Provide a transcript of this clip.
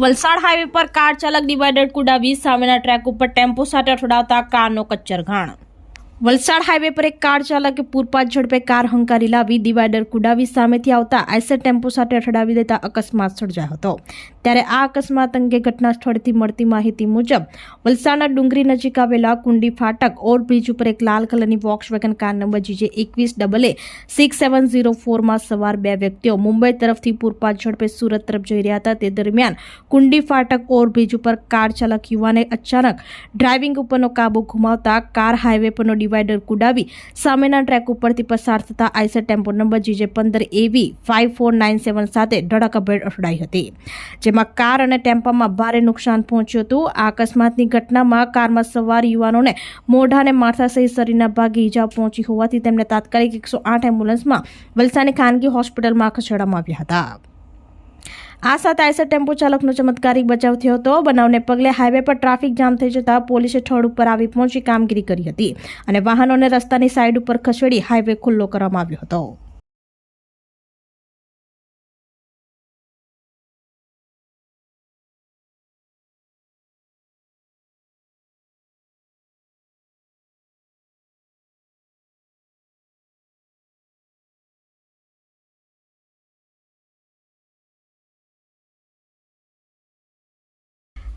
Valsad highway પર car ચાલક divider કુડાવી સામેના ટ્રેક ઉપર ટેમ્પો સાથે અથડાવતા કારનો કચ્ચર ઘાણ. વલસાડ હાઈવે પર એક કાર ચાલકે પૂરપાટ ઝડપે કાર હંકારી લાવી ડિવાઈડર કુડાવી સામેથી આવતા આઈસર ટેમ્પો સાથે અથડાવી દેતા અકસ્માત સર્જાયો હતો. ત્યારે આ અકસ્માત અંગે ઘટના સ્થળથી મળતી માહિતી મુજબ, વલસાડના ડુંગરી નજીક આવેલા કુંડી ફાટક ઓવરબ્રિજ ઉપર એક લાલ કલરની Volkswagen car number GJ એકવીસ double A six seven zero ફોરમાં સવાર બે વ્યક્તિઓ મુંબઈ તરફથી પૂરપાટ ઝડપે સુરત તરફ જઈ રહ્યા હતા. તે દરમિયાન કુંડી ફાટક ઓવરબ્રિજ ઉપર કાર ચાલક યુવાને અચાનક ડ્રાઇવિંગ ઉપરનો કાબુ ગુમાવતા કાર હાઈવે પરનો ડિવાઈડર કુડાવી સામેના ટ્રેક ઉપરથી પસાર થતા આઈસર ટેમ્પો નંબર જીજે પંદર એવી ફાઇવ ફોર નાઇન સેવન સાથે ધડાકાભેર અથડાઈ હતી. જેમાં કાર અને ટેમ્પામાં ભારે નુકસાન પહોંચ્યું હતું. આ અકસ્માતની ઘટનામાં કારમાં સવાર યુવાનોને મોઢા અને માથા સહિત શરીરના ભાગે ઈજા પહોંચી હોવાથી તેમને તાત્કાલિક એકસો આઠ એમ્બ્યુલન્સમાં વલસાડની ખાનગી હોસ્પિટલમાં ખસેડવામાં આવ્યા હતા. આ સાથે આઈસર ટેમ્પો ચાલકનો ચમત્કારિક બચાવ થયો હતો. બનાવને પગલે હાઈવે પર ટ્રાફિક જામ થઈ જતા પોલીસે સ્થળ ઉપર આવી પહોંચી કામગીરી કરી હતી અને વાહનોને રસ્તાની સાઈડ ઉપર ખસેડી હાઈવે ખુલ્લો કરવામાં આવ્યો હતો.